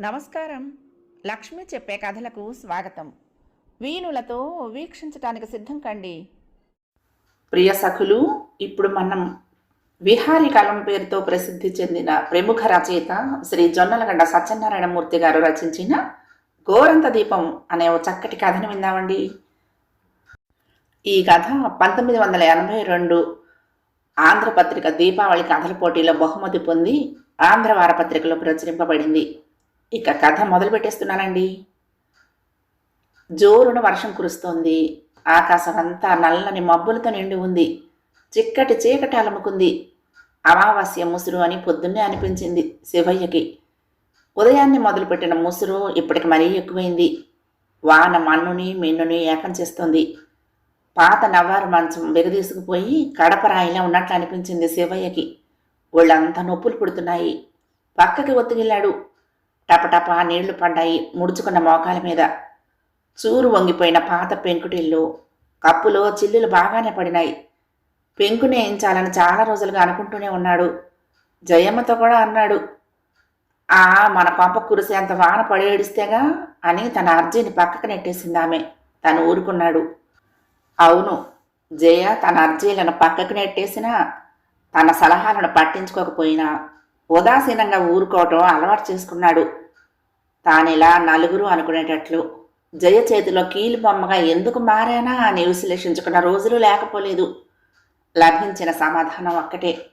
నమస్కారం. లక్ష్మి చెప్పే కథలకు స్వాగతం. వీణులతో వీక్షించటానికి సిద్ధం కండి. ప్రియ సఖులు ఇప్పుడు మనం విహారీ కాలం పేరుతో ప్రసిద్ధి చెందిన ప్రముఖ రచయిత శ్రీ జొన్నలగడ్డ సత్యనారాయణమూర్తి గారు రచించిన గోరంత దీపం అనే ఓ చక్కటి కథను విందామండి. ఈ కథ పంతొమ్మిది వందల ఎనభై రెండు ఆంధ్రపత్రిక దీపావళి కథల పోటీలో బహుమతి పొంది ఆంధ్ర వారపత్రికలో ప్రచురింపబడింది. ఇక కథ మొదలు పెట్టేస్తున్నానండి జోరున వర్షం కురుస్తోంది. ఆకాశం అంతా నల్లని మబ్బులతో నిండి ఉంది. చిక్కటి చీకటి అలముకుంది. అమావాస్య ముసురు అని పొద్దున్నే అనిపించింది శివయ్యకి. ఉదయాన్నే మొదలుపెట్టిన ముసురు ఇప్పటికి మరీ ఎక్కువైంది. వాన మన్నుని మిన్నుని ఏకం చేస్తుంది. పాత నవ్వారు మంచం బెగదీసుకుపోయి కడపరాయిలా ఉన్నట్లు అనిపించింది శివయ్యకి. ఒళ్ళంతా నొప్పులు పుడుతున్నాయి. పక్కకి ఒత్తిగిల్లాడు. టపటప నీళ్ళు పడ్డాయి ముడుచుకున్న మోకాల మీద. చూరు వంగిపోయిన పాత పెంకుటిల్లు. కప్పులో చిల్లులు బాగానే పడినాయి. పెంకునే వేయించాలని చాలా రోజులుగా అనుకుంటూనే ఉన్నాడు. జయమ్మతో కూడా అన్నాడు ఆ మన కొంప కురిసేంత వాన పడి ఏడిస్తేగా అని తన అర్జీని పక్కకు నెట్టేసింది ఆమె. తను ఊరుకున్నాడు. అవును జయ తన అర్జీలను పక్కకు నెట్టేసినా తన సలహాలను పట్టించుకోకపోయినా ఉదాసీనంగా ఊరుకోవటం అలవాటు చేసుకున్నాడు. తానిలా నలుగురు అనుకునేటట్లు? జయ చేతిలో కీలు బొమ్మగా ఎందుకు మారానా? అని విశ్లేషించుకున్న రోజులు లేకపోలేదు. లభించిన సమాధానం ఒక్కటే.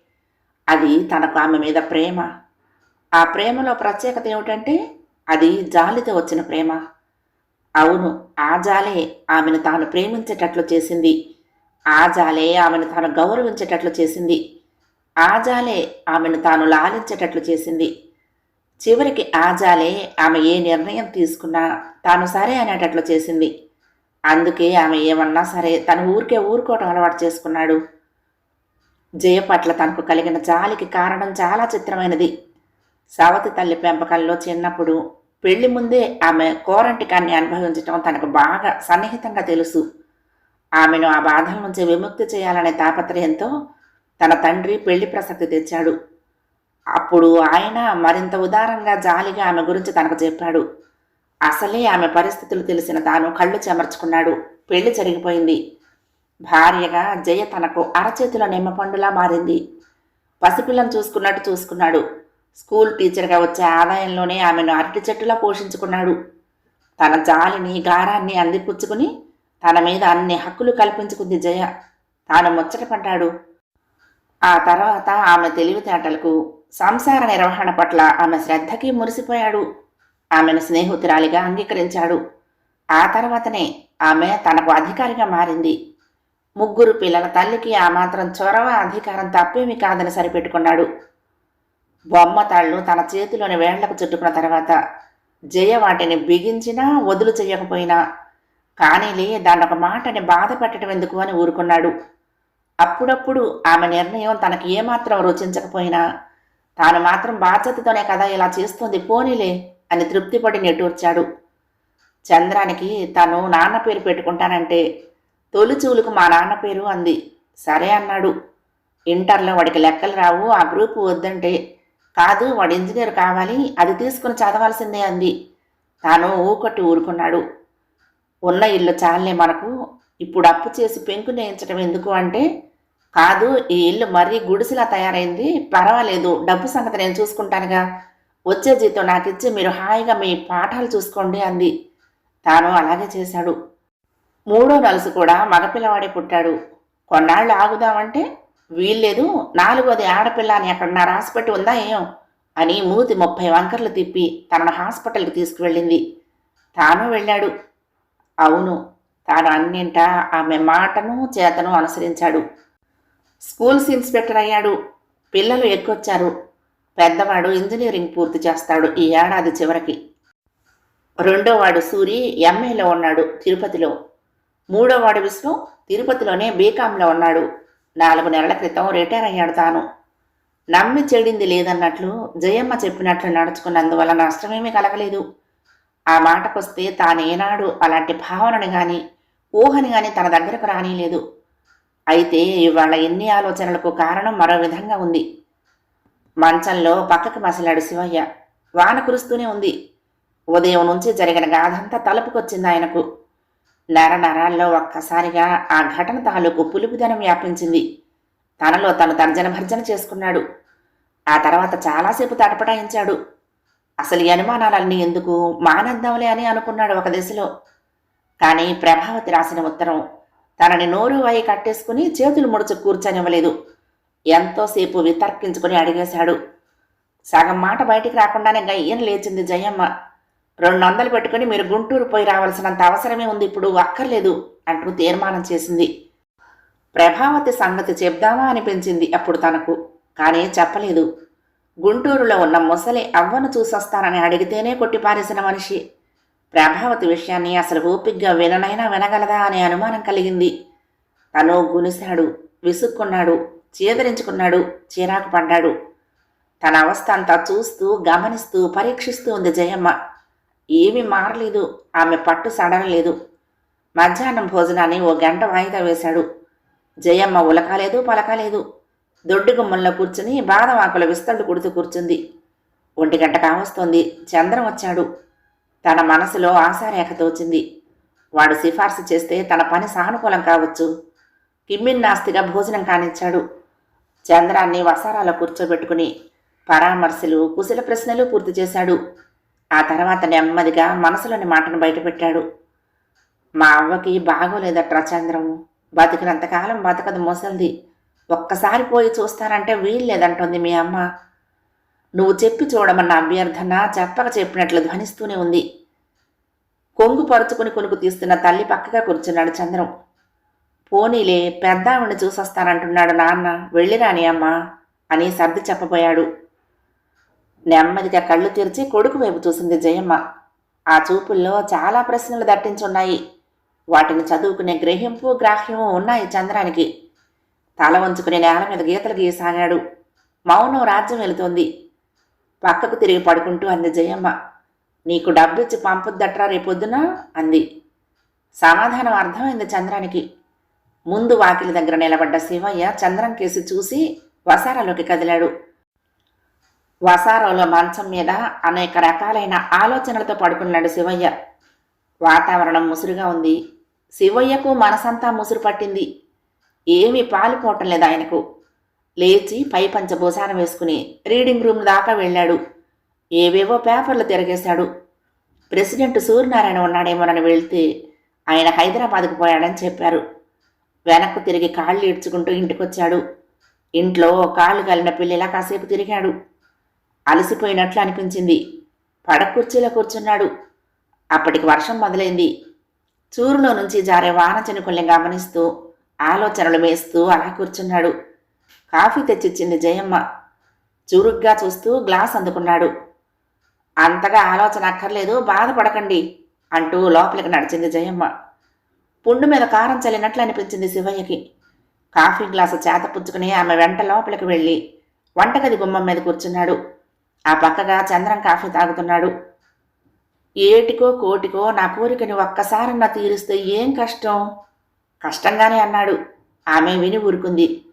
అది తనకు ఆమె మీద ప్రేమ. ఆ ప్రేమలో ప్రత్యేకత ఏమిటంటే అది జాలితో వచ్చిన ప్రేమ. అవును ఆ జాలే ఆమెను తాను ప్రేమించేటట్లు చేసింది. ఆ జాలే ఆమెను తాను గౌరవించేటట్లు చేసింది. ఆ జాలే ఆమెను తాను లాలించేటట్లు చేసింది. చివరికి ఆ జాలే ఆమె ఏ నిర్ణయం తీసుకున్నా తాను సరే అనేటట్లు చేసింది. అందుకే ఆమె ఏమన్నా సరే తను ఊరికే ఊరుకోవటం అలవాటు చేసుకున్నాడు. జయ పట్ల తనకు కలిగిన జాలికి కారణం చాలా చిత్రమైనది. సవతి తల్లి పెంపకంలో చిన్నప్పుడు పెళ్ళి ముందే ఆమె కోరంటికాన్ని అనుభవించటం తనకు బాగా సన్నిహితంగా తెలుసు. ఆమెను ఆ బాధల నుంచి విముక్తి చేయాలనే తాపత్రయంతో తన తండ్రి పెళ్ళి ప్రసక్తి తెచ్చాడు. అప్పుడు ఆయన మరింత ఉదారంగా జాలిగా ఆమె గురించి తనకు చెప్పాడు. అసలే ఆమె పరిస్థితులు తెలిసిన తాను కళ్ళు చెమర్చుకున్నాడు. పెళ్ళి జరిగిపోయింది. భార్యగా జయ తనకు అరచేతిలో నిమ్మపండులా మారింది. పసిపిల్లను చూసుకున్నట్టు చూసుకున్నాడు. స్కూల్ టీచర్గా వచ్చే ఆదాయంలోనే ఆమెను అరటి చెట్టులా పోషించుకున్నాడు. తన జాలిని గారాన్ని అందిపుచ్చుకుని తన మీద అన్ని హక్కులు కల్పించుకుంది జయ. తాను ముచ్చటపడ్డాడు ఆ తర్వాత ఆమె తెలివితేటలకు సంసార నిర్వహణ పట్ల ఆమె శ్రద్ధకి మురిసిపోయాడు. ఆమెను స్నేహితురాలిగా అంగీకరించాడు. ఆ తర్వాతనే ఆమె తనకు అధికారిగా మారింది. ముగ్గురు పిల్లల తల్లికి ఆ మాత్రం చొరవ అధికారం తప్పేమీ కాదని సరిపెట్టుకున్నాడు. బొమ్మ తాళ్ళు తన చేతిలోని వేళ్ళకు చుట్టుకున్న తర్వాత జయ వాటిని బిగించినా వదులు చేయకపోయినా కానీలే దాన్ని ఒక మాటని బాధ పెట్టడం ఎందుకు అని ఊరుకున్నాడు. అప్పుడప్పుడు ఆమె నిర్ణయం తనకి ఏమాత్రం రుచించకపోయినా తాను మాత్రం బాధ్యతతోనే కదా ఇలా చేస్తుంది పోనీలే అని తృప్తిపడి నెటూర్చాడు చంద్రానికి తను నాన్న పేరు పెట్టుకుంటానంటే తొలిచూలుకు మా నాన్న పేరు అంది. సరే అన్నాడు. ఇంటర్లో వాడికి లెక్కలు రావు ఆ గ్రూప్ వద్దంటే. కాదు వాడు ఇంజనీర్ కావాలి అది తీసుకుని చదవాల్సిందే అంది. తాను ఊకొట్టి ఊరుకున్నాడు. ఉన్న ఇల్లు చాలే మనకు ఇప్పుడు అప్పు చేసి పెంకు నేయించడం ఎందుకు అంటే కాదు ఈ ఇల్లు మరీ గుడిసిలా తయారైంది. పర్వాలేదు డబ్బు సంగతి నేను చూసుకుంటానుగా. వచ్చే జీతం నాకిచ్చి మీరు హాయిగా మీ పాఠాలు చూసుకోండి అంది. తాను అలాగే చేశాడు. మూడో నలుసు కూడా మగపిల్లవాడే పుట్టాడు. కొన్నాళ్ళు ఆగుదామంటే వీల్లేదు నాలుగోది ఆడపిల్ల అని అక్కడ నా రాసిపెట్టి ఉందా ఏం? అని మూతి ముప్పై వంకర్లు తిప్పి తనను హాస్పిటల్కి తీసుకువెళ్ళింది. తాను వెళ్ళాడు. అవును తాను అన్నింటా ఆమె మాటను చేతను అనుసరించాడు. స్కూల్స్ ఇన్స్పెక్టర్ అయ్యాడు. పిల్లలు ఎక్కొచ్చారు పెద్దవాడు ఇంజనీరింగ్ పూర్తి చేస్తాడు ఈ ఏడాది చివరికి. రెండోవాడు సూరి ఎంఏలో ఉన్నాడు తిరుపతిలో. మూడోవాడు విష్ణు తిరుపతిలోనే బీకాంలో ఉన్నాడు. నాలుగు నెలల క్రితం రిటైర్ అయ్యాడు తాను. నమ్మి చెడింది లేదన్నట్లు జయమ్మ చెప్పినట్లు నడుచుకున్నందువల్ల నష్టమేమీ కలగలేదు. ఆ మాటకొస్తే తానేనాడు అలాంటి భావనని కానీ ఊహని కానీ తన దగ్గరకు రానిలేదు. అయితే ఇవాళ ఎన్ని ఆలోచనలకు కారణం మరో విధంగా ఉంది. మంచంలో పక్కకి మసలాడు శివయ్య. వాన కురుస్తూనే ఉంది. ఉదయం నుంచి జరిగిన గాథంతా తలుపుకొచ్చింది ఆయనకు. నర నరాల్లో ఒక్కసారిగా ఆ ఘటన తాలూకు పులుపుదనం వ్యాపించింది. తనలో తను తర్జన భర్జన చేసుకున్నాడు. ఆ తర్వాత చాలాసేపు తటపటాయించాడు అసలు ఈ అనుమానాలన్నీ ఎందుకు మానేద్దాంలే అని అనుకున్నాడు ఒక దిశలో. కానీ ప్రభావతి రాసిన ఉత్తరం తనని నోరు వాయి కట్టేసుకుని చేతులు ముడుచు కూర్చొనివ్వలేదు. ఎంతోసేపు వితర్కించుకుని అడిగేశాడు. సగం మాట బయటికి రాకుండానే గయ్యం లేచింది జయమ్మ. రెండు వందలు పెట్టుకుని మీరు గుంటూరు పోయి రావాల్సినంత అవసరమే ఉంది ఇప్పుడు అక్కర్లేదు అంటూ తీర్మానం చేసింది. ప్రభావతి సంగతి చెప్దామా అనిపించింది అప్పుడు తనకు. కానీ చెప్పలేదు. గుంటూరులో ఉన్న ముసలి అవ్వను చూసొస్తానని అడిగితేనే కొట్టిపారేసిన మనిషి. ప్రభావతి విషయాన్ని అసలు ఓపిగ్గా విననైనా వినగలదా అనే అనుమానం కలిగింది. తను గునిశాడు విసుక్కున్నాడు చీదరించుకున్నాడు చీరాకు పడ్డాడు. తన అవస్థ అంతా చూస్తూ గమనిస్తూ పరీక్షిస్తూ ఉంది జయమ్మ. ఏమీ మారలేదు ఆమె పట్టు సడనలేదు మధ్యాహ్నం భోజనాన్ని ఓ గంట వాయిదా వేశాడు. జయమ్మ ఉలకాలేదు పలకాలేదు. దొడ్డి గుమ్మంలో కూర్చుని బాదం ఆకుల విస్తళ్ళు కుడుతూ కూర్చుంది. ఒంటి గంట కావస్తోంది చంద్రం వచ్చాడు. తన మనసులో ఆశారేఖ తోచింది. వాడు సిఫార్సు చేస్తే తన పని సానుకూలం కావచ్చు. కిమ్మిన్నాస్తిగా భోజనం కానిచ్చాడు. చంద్రాన్ని వసారాలో కూర్చోబెట్టుకుని పరామర్శలు కుశల ప్రశ్నలు పూర్తి చేశాడు. ఆ తర్వాత నెమ్మదిగా మనసులోని మాటను బయటపెట్టాడు. మా అవ్వకి బాగోలేదట్రా చంద్రం బతికినంతకాలం బతకదు మోసల్ది. ఒక్కసారి పోయి చూస్తానంటే వీల్లేదంటుంది మీ అమ్మ. నువ్వు చెప్పి చూడమన్న అభ్యర్థన? చెప్పక చెప్పినట్లు ధ్వనిస్తూనే ఉంది. కొంగు పరుచుకుని కొనుకు తీస్తున్న తల్లి పక్కగా కూర్చున్నాడు చంద్రం. పోనీలే పెద్దావిని చూసొస్తానంటున్నాడు నాన్న. వెళ్ళిరాని అమ్మా అని సర్ది చెప్పబోయాడు. నెమ్మదిగా కళ్ళు తెరిచి కొడుకు వైపు చూసింది జయమ్మ. ఆ చూపుల్లో చాలా ప్రశ్నలు దట్టించున్నాయి. వాటిని చదువుకునే గ్రహింపు గ్రాహ్యము ఉన్నాయి చంద్రానికి. తల వంచుకుని నేల మీద గీతలు గీయసాగాడు. మౌనం రాజ్యం వెళుతోంది. పక్కకు తిరిగి పడుకుంటూ అంది జయమ్మ. నీకు డబ్బిచ్చి పంపొద్దట్రా రేపొద్దున? అంది. సమాధానం అర్థమైంది చంద్రానికి. ముందు వాకిలి దగ్గర నిలబడ్డ శివయ్య చంద్రం కేసి చూసి వసారాలోకి కదిలాడు. వసారాలో మంచం మీద అనేక రకాలైన ఆలోచనలతో పడుకున్నాడు శివయ్య. వాతావరణం ముసురుగా ఉంది. శివయ్యకు మనసంతా ముసురు పట్టింది. ఏమీ పాలుపోవటం లేదు ఆయనకు. లేచి పై పంచ వేసుకుని రీడింగ్ రూమ్ దాకా వెళ్ళాడు. ఏవేవో పేపర్లు తిరగేశాడు. ప్రెసిడెంట్ సూర్యనారాయణ ఉన్నాడేమోనని వెళ్తే ఆయన హైదరాబాద్కు పోయాడని చెప్పారు. వెనక్కు తిరిగి కాళ్ళు ఈడ్చుకుంటూ ఇంటికొచ్చాడు. ఇంట్లో కాళ్ళు కలిన పిల్లిలా కాసేపు తిరిగాడు. అలసిపోయినట్లు అనిపించింది. పడకుర్చీలో కూర్చున్నాడు. అప్పటికి వర్షం మొదలైంది. చూరులో నుంచి జారే వాన చినుకుల్ని గమనిస్తూ ఆలోచనలు వేస్తూ అలా కూర్చున్నాడు. కాఫీ తెచ్చిచ్చింది జయమ్మ. చురుగ్గా చూస్తూ గ్లాస్ అందుకున్నాడు. అంతగా ఆలోచన అక్కర్లేదు బాధపడకండి అంటూ లోపలికి నడిచింది జయమ్మ. పుండు మీద కారం చల్లినట్లు అనిపించింది శివయ్యకి. కాఫీ గ్లాసు చేత పుచ్చుకుని ఆమె వెంట లోపలికి వెళ్ళి వంటగది గుమ్మం మీద కూర్చున్నాడు. ఆ పక్కగా చంద్రం కాఫీ తాగుతున్నాడు. ఏటికో కోటికో నా కోరికని ఒక్కసారన్నా తీరిస్తే ఏం కష్టం? కష్టంగానే అన్నాడు. ఆమె విని ఊరుకుంది.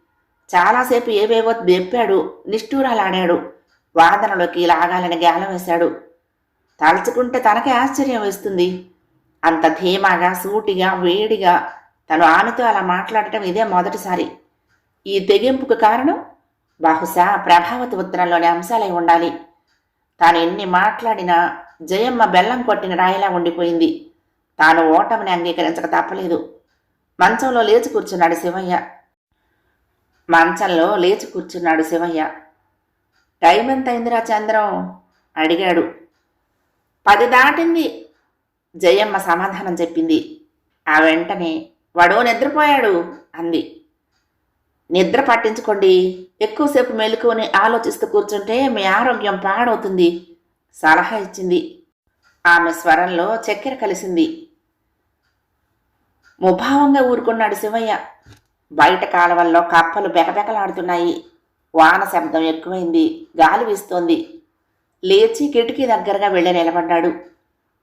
చాలాసేపు ఏవేవో దెప్పాడు నిష్ఠూరాలాడాడు. వాదనలోకి లాగాలని గేలం వేశాడు. తలుచుకుంటే తనకే ఆశ్చర్యం వేస్తుంది. అంత ధీమాగా సూటిగా వేడిగా తను ఆమెతో అలా మాట్లాడటం ఇదే మొదటిసారి. ఈ తెగింపుకు కారణం? బహుశా ప్రభావతి ఉత్తరంలోని అంశాలై ఉండాలి. తాను ఎన్ని మాట్లాడినా జయమ్మ బెల్లం కొట్టిన రాయిలా ఉండిపోయింది. తాను ఓటమిని అంగీకరించక తప్పలేదు. మంచంలో లేచి కూర్చున్నాడు శివయ్య. మంచంలో లేచి కూర్చున్నాడు శివయ్య. టైం ఎంత చంద్రం? అడిగాడు. పది దాటింది. జయమ్మ సమాధానం చెప్పింది. ఆ వెంటనే వాడు నిద్రపోయాడు అంది. నిద్ర పట్టించుకోండి. ఎక్కువసేపు మెలుకొని ఆలోచిస్తూ కూర్చుంటే మీ ఆరోగ్యం పాడవుతుంది సలహా ఇచ్చింది. ఆమె స్వరంలో చక్కెర కలిసింది. ముభావంగా ఊరుకున్నాడు శివయ్య. బయట కాలవల్లో కప్పలు బెకబెకలాడుతున్నాయి. వాన శబ్దం ఎక్కువైంది. గాలి వీస్తోంది. లేచి కిటికీ దగ్గరగా వెళ్ళి నిలబడ్డాడు.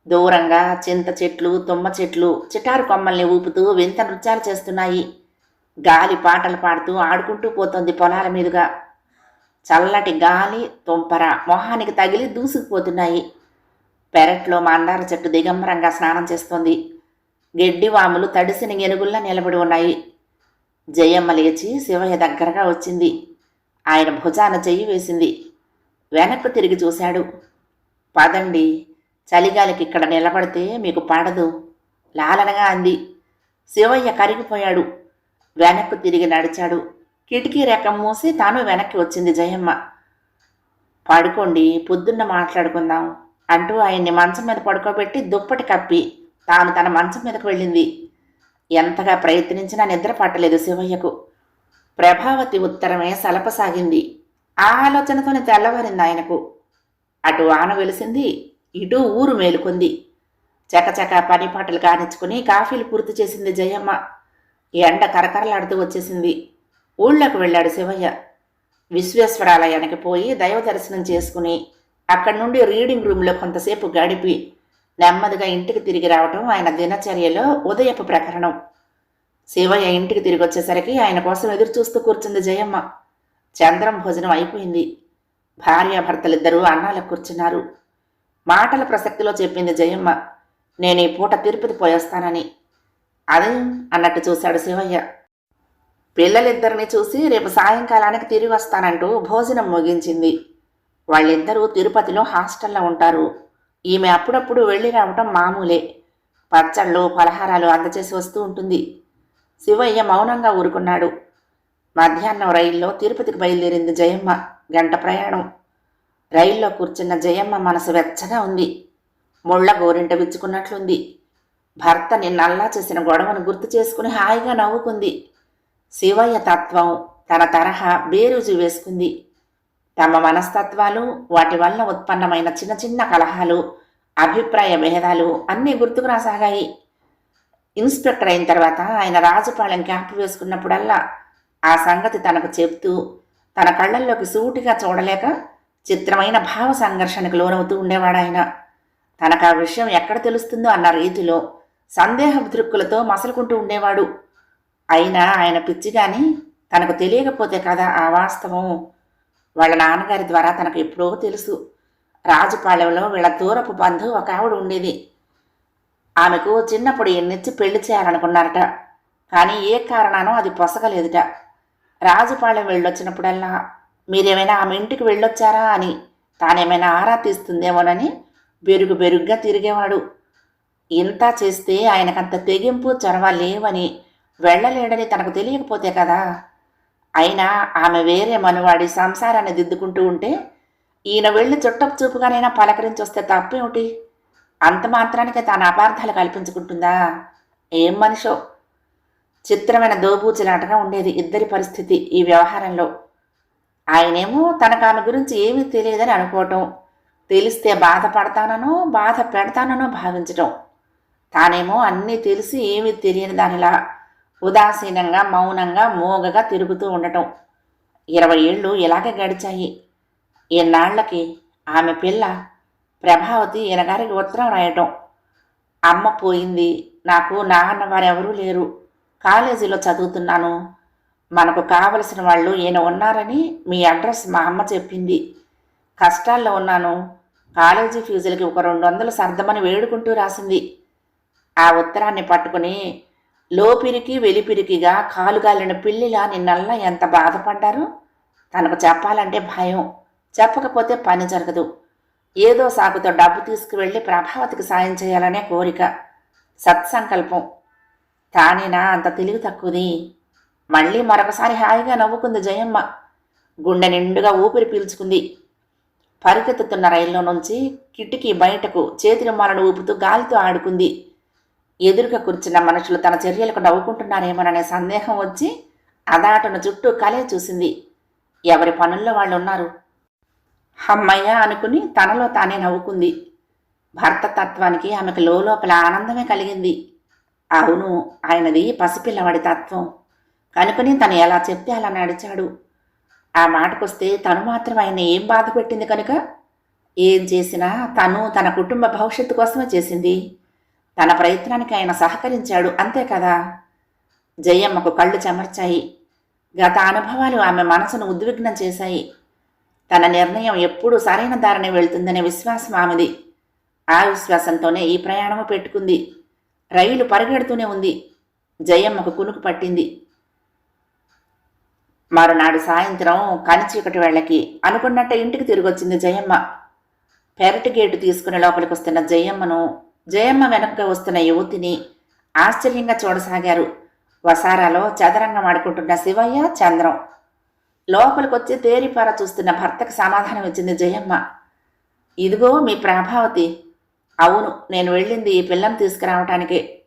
దూరంగా చింత చెట్లు తుమ్మ చెట్లు చిటారు కొమ్మల్ని ఊపుతూ వింత నృత్యాలు చేస్తున్నాయి. గాలి పాటలు పాడుతూ ఆడుకుంటూ పోతోంది పొలాల మీదుగా. చల్లటి గాలి తుంపర మొహానికి తగిలి దూసుకుపోతున్నాయి. పెరట్లో మందార చెట్టు దిగంబరంగా స్నానం చేస్తోంది. గెడ్డి వాములు తడిసిన గెనుగుల్లా నిలబడి ఉన్నాయి. జయమ్మ లేచి శివయ్య దగ్గరగా వచ్చింది. ఆయన భుజాన చెయ్యి వేసింది. వెనక్కు తిరిగి చూశాడు. పదండి చలిగాలికి ఇక్కడ నిలబడితే మీకు పడదు లాలనగా అంది. శివయ్య కరిగిపోయాడు. వెనక్కు తిరిగి నడిచాడు. కిటికీ రెక్క మూసి తాను వెనక్కి వచ్చింది జయమ్మ. పడుకోండి పొద్దున్న మాట్లాడుకుందాం అంటూ ఆయన్ని మంచం మీద పడుకోబెట్టి దుప్పటి కప్పి తాను తన మంచం మీదకు వెళ్ళింది. ఎంతగా ప్రయత్నించినా నిద్ర పట్టలేదు శివయ్యకు. ప్రభావతి ఉత్తరమే సలపసాగింది. ఆ ఆలోచనతోనే తెల్లవారింది ఆయనకు. అటు ఆన వెలిసింది ఇటు ఊరు మేలుకుంది. చకచక పని పాటలు కానిచ్చుకుని కాఫీలు పూర్తి చేసింది జయమ్మ. ఎండ కరకరలాడుతూ వచ్చేసింది. ఊళ్ళోకి వెళ్ళాడు శివయ్య. విశ్వేశ్వరాలయానికి పోయి దైవ దర్శనం చేసుకుని అక్కడి నుండి రీడింగ్ రూమ్లో కొంతసేపు గడిపి నెమ్మదిగా ఇంటికి తిరిగి రావటం ఆయన దినచర్యలో ఉదయపు ప్రకరణం. శివయ్య ఇంటికి తిరిగి వచ్చేసరికి ఆయన కోసం ఎదురు చూస్తూ కూర్చుంది జయమ్మ. చంద్రం భోజనం అయిపోయింది. భార్యాభర్తలిద్దరూ అన్నాలకు కూర్చున్నారు. మాటల ప్రసక్తిలో చెప్పింది జయమ్మ నేను ఈ పూట తిరుపతి పోయేస్తానని. అదే అన్నట్టు చూశాడు శివయ్య. పిల్లలిద్దరిని చూసి రేపు సాయంకాలానికి తిరిగి వస్తానంటూ భోజనం ముగించింది. వాళ్ళిద్దరూ తిరుపతిలో హాస్టల్లో ఉంటారు. ఈమె అప్పుడప్పుడు వెళ్ళి రావటం మామూలే. పచ్చళ్ళు పలహారాలు అందచేసి వస్తూ ఉంటుంది. శివయ్య మౌనంగా ఊరుకున్నాడు. మధ్యాహ్నం రైల్లో తిరుపతికి బయలుదేరింది జయమ్మ గంట ప్రయాణం. రైల్లో కూర్చున్న జయమ్మ మనసు వెచ్చగా ఉంది. ముళ్ళ గోరింట విచ్చుకున్నట్లుంది. భర్త నిన్నల్లా చేసిన గొడవను గుర్తు చేసుకుని హాయిగా నవ్వుకుంది. శివయ్య తత్వం తన తరహా బేరుజు వేసుకుంది. తమ మనస్తత్వాలు వాటి వల్ల ఉత్పన్నమైన చిన్న చిన్న కలహాలు అభిప్రాయ భేదాలు అన్నీ గుర్తుకు రాసాగాయి. ఇన్స్పెక్టర్ అయిన తర్వాత ఆయన రాజపాళెం క్యాంపు వేసుకున్నప్పుడల్లా ఆ సంగతి తనకు చెప్తూ తన కళ్ళల్లోకి సూటిగా చూడలేక చిత్రమైన భావ సంఘర్షణకు లోనవుతూ ఉండేవాడు ఆయన తనకు ఆ విషయం ఎక్కడ తెలుస్తుందో అన్న రీతిలో సందేహ దృక్కులతో మసలుకుంటూ ఉండేవాడు. అయినా ఆయన పిచ్చి కానీ తనకు తెలియకపోతే కదా ఆ వాస్తవం. వాళ్ళ నాన్నగారి ద్వారా తనకు ఎప్పుడో తెలుసు. రాజుపాళెంలో వీళ్ళ దూరపు బంధు ఒక ఆవిడ ఉండేది. ఆమెకు చిన్నప్పుడు ఎన్నిచ్చి పెళ్ళి చేయాలనుకున్నారట. కానీ ఏ కారణానో అది పొసగలేదుట. రాజుపాళెం వెళ్ళొచ్చినప్పుడల్లా మీరేమైనా ఆమె ఇంటికి వెళ్ళొచ్చారా అని తానేమైనా ఆరా తీస్తుందేమోనని బెరుగు బెరుగ్గా తిరిగేవాడు. ఇంత చేస్తే ఆయనకంత తెగింపు చొరవ లేవని వెళ్ళలేడని తనకు తెలియకపోతే కదా. అయినా ఆమె వేరే మనవాడి సంసారాన్ని దిద్దుకుంటూ ఉంటే ఈయన వెళ్ళి చుట్టపు చూపుగానైనా పలకరించి వస్తే తప్పేమిటి? అంత మాత్రానికే తాను అపార్థాలు కల్పించుకుంటుందా? ఏం మనిషో? చిత్రమైన దోబూచిలాటగా ఉండేది ఇద్దరి పరిస్థితి ఈ వ్యవహారంలో. ఆయనేమో తనకు ఆమె గురించి ఏమీ తెలియదని అనుకోవటం తెలిస్తే బాధపడతాననో బాధ పెడతాననో భావించటం. తానేమో అన్నీ తెలిసి ఏమీ తెలియని దానిలా ఉదాసీనంగా మౌనంగా మోగగా తిరుగుతూ ఉండటం. ఇరవై ఏళ్ళు ఇలాగే గడిచాయి. ఎన్నాళ్ళకి ఆమె పిల్ల ప్రభావతి ఈయనగారికి ఉత్తరం రాయటం. అమ్మ పోయింది నాకు నాన్న వారెవరూ లేరు. కాలేజీలో చదువుతున్నాను. మనకు కావలసిన వాళ్ళు ఈయన ఉన్నారని మీ అడ్రస్ మా అమ్మ చెప్పింది. కష్టాల్లో ఉన్నాను. కాలేజీ ఫీజులకి ఒక రెండు వందలు సర్దమని వేడుకుంటూ రాసింది. ఆ ఉత్తరాన్ని పట్టుకుని లోపిరికి వెలిపిరికిగా కాలుగాలిన పిల్లిలా నిన్నల్లా ఎంత బాధపడ్డారు? తనకు చెప్పాలంటే భయం. చెప్పకపోతే పని జరగదు. ఏదో సాకుతో డబ్బు తీసుకువెళ్ళి ప్రభావతికి సాయం చేయాలనే కోరిక. సత్సంకల్పం. తానేనా అంత తెలివి తక్కువది? మళ్ళీ మరొకసారి హాయిగా నవ్వుకుంది జయమ్మ. గుండె నిండుగా ఊపిరి పీల్చుకుంది. పరిగెత్తుతున్న రైల్లో నుంచి కిటికీ బయటకు చేతి రుమాలను ఊపుతూ గాలితో ఆడుకుంది. ఎదురుగా కూర్చున్న మనుషులు తన చర్యలకు నవ్వుకుంటున్నారేమోననే సందేహం వచ్చి అదాటను చుట్టూ కలే చూసింది. ఎవరి పనుల్లో వాళ్ళు ఉన్నారు హమ్మయ్య అనుకుని తనలో తానే నవ్వుకుంది. భర్త తత్వానికి ఆమెకు లోపల ఆనందమే కలిగింది. అవును ఆయనది పసిపిల్లవాడి తత్వం. కనుకొని తను ఎలా చెప్తే అలా నడిచాడు. ఆ మాటకొస్తే తను మాత్రం ఆయన ఏం బాధ పెట్టింది కనుక? ఏం చేసినా తను తన కుటుంబ భవిష్యత్తు కోసమే చేసింది. తన ప్రయత్నానికి ఆయన సహకరించాడు అంతే కదా? జయమ్మకు కళ్ళు చెమర్చాయి. గత అనుభవాలు ఆమె మనసును ఉద్విగ్నం చేశాయి. తన నిర్ణయం ఎప్పుడూ సరైన దారిని వెళ్తుందనే విశ్వాసం ఆమెది. ఆ విశ్వాసంతోనే ఈ ప్రయాణము పెట్టుకుంది. రైలు పరిగెడుతూనే ఉంది. జయమ్మకు కునుకు పట్టింది. మరునాడు సాయంత్రం కనిచీకటి వేళకి అనుకున్నట్టే ఇంటికి తిరిగొచ్చింది జయమ్మ. పెరటి గేటు తీసుకుని లోపలికి వస్తున్న జయమ్మను జయమ్మ వెనక్గా వస్తున్న యువతిని ఆశ్చర్యంగా చూడసాగారు. వసారాలో చదరంగం ఆడుకుంటున్న శివయ్య చంద్రం. లోపలికొచ్చి తేరిపార చూస్తున్న భర్తకు సమాధానం ఇచ్చింది జయమ్మ. ఇదిగో మీ ప్రభావతి. అవును నేను వెళ్ళింది ఈ పిల్లని తీసుకురావటానికి.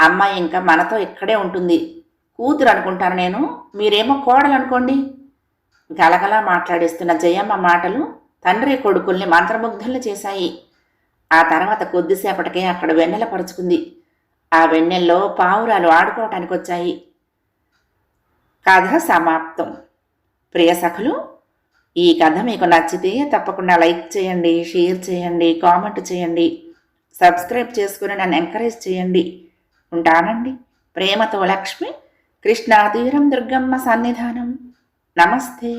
అమ్మాయి ఇంకా మనతో ఇక్కడే ఉంటుంది. కూతురు అనుకుంటాను నేను. మీరేమో కోడలు అనుకోండి గలగలా మాట్లాడిస్తున్న జయమ్మ మాటలు తండ్రి కొడుకుల్ని మంత్రముగ్ధుల్ని చేశాయి. ఆ తర్వాత కొద్దిసేపటికే అక్కడ వెన్నెల పరుచుకుంది. ఆ వెన్నెల్లో పావురాలు ఆడుకోవటానికి వచ్చాయి. కథ సమాప్తం. ప్రియ సఖులు ఈ కథ మీకు నచ్చితే తప్పకుండా లైక్ చేయండి షేర్ చేయండి కామెంట్ చేయండి సబ్స్క్రైబ్ చేసుకుని నన్ను ఎంకరేజ్ చేయండి. ఉంటానండి. ప్రేమతో లక్ష్మి కృష్ణాతీరం దుర్గమ్మ సన్నిధానం. నమస్తే.